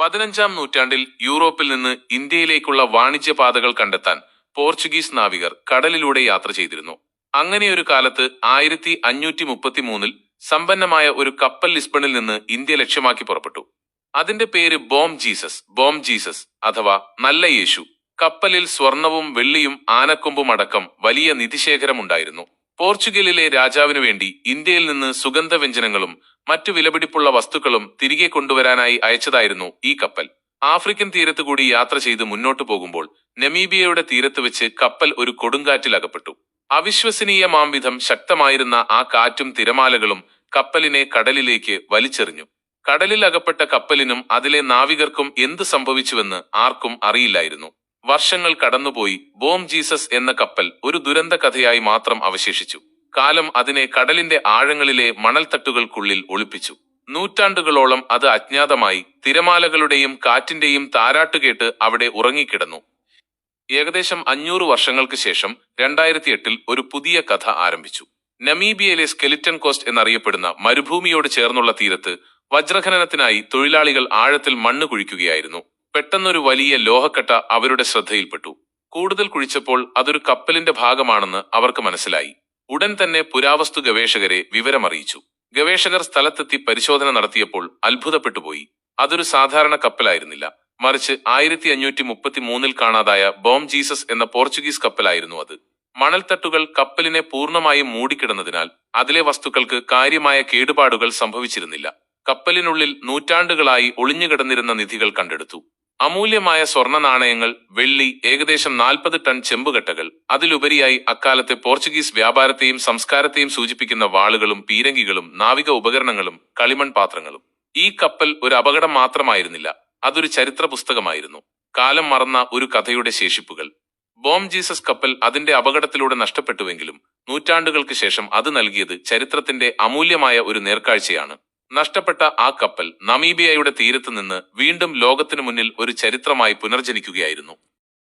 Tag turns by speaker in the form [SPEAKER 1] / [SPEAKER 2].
[SPEAKER 1] പതിനഞ്ചാം നൂറ്റാണ്ടിൽ യൂറോപ്പിൽ നിന്ന് ഇന്ത്യയിലേക്കുള്ള വാണിജ്യ പാതകൾ കണ്ടെത്താൻ പോർച്ചുഗീസ് നാവികർ കടലിലൂടെ യാത്ര ചെയ്തിരുന്നു. അങ്ങനെയൊരു കാലത്ത് ആയിരത്തി അഞ്ഞൂറ്റി മുപ്പത്തി മൂന്നിൽ സമ്പന്നമായ ഒരു കപ്പൽ ലിസ്ബണിൽ നിന്ന് ഇന്ത്യ ലക്ഷ്യമാക്കി പുറപ്പെട്ടു. അതിന്റെ പേര് ബോം ജീസസ് ബോം ജീസസ് അഥവാ നല്ല യേശു. കപ്പലിൽ സ്വർണവും വെള്ളിയും ആനക്കൊമ്പും അടക്കം വലിയ നിധിശേഖരമുണ്ടായിരുന്നു. പോർച്ചുഗലിലെ രാജാവിനു വേണ്ടി ഇന്ത്യയിൽ നിന്ന് സുഗന്ധവ്യഞ്ജനങ്ങളും മറ്റു വിലപിടിപ്പുള്ള വസ്തുക്കളും തിരികെ കൊണ്ടുവരാനായി അയച്ചതായിരുന്നു ഈ കപ്പൽ. ആഫ്രിക്കൻ തീരത്ത് കൂടി യാത്ര ചെയ്ത് മുന്നോട്ടു പോകുമ്പോൾ നമീബിയയുടെ തീരത്ത് വെച്ച് കപ്പൽ ഒരു കൊടുങ്കാറ്റിൽ അകപ്പെട്ടു അവിശ്വസനീയമാംവിധം ശക്തമായിരുന്ന ആ കാറ്റും തിരമാലകളും കപ്പലിനെ കടലിലേക്ക് വലിച്ചെറിഞ്ഞു. കടലിൽ അകപ്പെട്ട കപ്പലിനും അതിലെ നാവികർക്കും എന്ത് സംഭവിച്ചുവെന്ന് ആർക്കും അറിയില്ലായിരുന്നു. വർഷങ്ങൾ കടന്നുപോയി ബോം ജീസസ് എന്ന കപ്പൽ ഒരു ദുരന്ത കഥയായി മാത്രം അവശേഷിച്ചു. കാലം അതിനെ കടലിന്റെ ആഴങ്ങളിലെ മണൽത്തട്ടുകൾക്കുള്ളിൽ ഒളിപ്പിച്ചു. നൂറ്റാണ്ടുകളോളം അത് അജ്ഞാതമായി തിരമാലകളുടെയും കാറ്റിന്റെയും താരാട്ടുകേട്ട് അവിടെ ഉറങ്ങിക്കിടന്നു. ഏകദേശം അഞ്ഞൂറ് വർഷങ്ങൾക്ക് ശേഷം രണ്ടായിരത്തി എട്ടിൽ ഒരു പുതിയ കഥ ആരംഭിച്ചു. നമീബിയയിലെ സ്കെലിറ്റൻ കോസ്റ്റ് എന്നറിയപ്പെടുന്ന മരുഭൂമിയോട് ചേർന്നുള്ള തീരത്ത് വജ്രഖനനത്തിനായി തൊഴിലാളികൾ ആഴത്തിൽ മണ്ണ് കുഴിക്കുകയായിരുന്നു. പെട്ടെന്നൊരു വലിയ ലോഹക്കട്ട അവരുടെ ശ്രദ്ധയിൽപ്പെട്ടു. കൂടുതൽ കുഴിച്ചപ്പോൾ അതൊരു കപ്പലിന്റെ ഭാഗമാണെന്ന് അവർക്ക് മനസ്സിലായി. ഉടൻ തന്നെ പുരാവസ്തു ഗവേഷകരെ വിവരമറിയിച്ചു. ഗവേഷകർ സ്ഥലത്തെത്തി പരിശോധന നടത്തിയപ്പോൾ അത്ഭുതപ്പെട്ടുപോയി. അതൊരു സാധാരണ കപ്പലായിരുന്നില്ല. മറിച്ച് ആയിരത്തി അഞ്ഞൂറ്റി മുപ്പത്തി മൂന്നിൽ കാണാതായ ബോം ജീസസ് എന്ന പോർച്ചുഗീസ് കപ്പലായിരുന്നു അത്. മണൽത്തട്ടുകൾ കപ്പലിനെ പൂർണമായും മൂടിക്കിടന്നതിനാൽ അതിലെ വസ്തുക്കൾക്ക് കാര്യമായ കേടുപാടുകൾ സംഭവിച്ചിരുന്നില്ല. കപ്പലിനുള്ളിൽ നൂറ്റാണ്ടുകളായി ഒളിഞ്ഞുകിടന്നിരുന്ന നിധികൾ കണ്ടെടുത്തു. അമൂല്യമായ സ്വർണ നാണയങ്ങൾ വെള്ളി ഏകദേശം നാൽപ്പത് ടൺ ചെമ്പുകട്ടകൾ. അതിലുപരിയായി അക്കാലത്തെ പോർച്ചുഗീസ് വ്യാപാരത്തെയും സംസ്കാരത്തെയും സൂചിപ്പിക്കുന്ന വാളുകളും പീരങ്കികളും നാവിക ഉപകരണങ്ങളും കളിമൺ പാത്രങ്ങളും. ഈ കപ്പൽ ഒരു അപകടം മാത്രമായിരുന്നില്ല അതൊരു ചരിത്ര പുസ്തകമായിരുന്നു. കാലം മറന്ന ഒരു കഥയുടെ ശേഷിപ്പുകൾ. ബോം ജീസസ് കപ്പൽ അതിന്റെ അപകടത്തിലൂടെ നഷ്ടപ്പെട്ടുവെങ്കിലും നൂറ്റാണ്ടുകൾക്ക് ശേഷം അത് നൽകിയത് ചരിത്രത്തിന്റെ അമൂല്യമായ ഒരു നേർക്കാഴ്ചയാണ്. നഷ്ടപ്പെട്ട ആ കപ്പൽ നമീബിയയുടെ തീരത്ത് നിന്ന് വീണ്ടും ലോകത്തിനു മുന്നിൽ ഒരു ചരിത്രമായി പുനർജനിക്കുകയായിരുന്നു.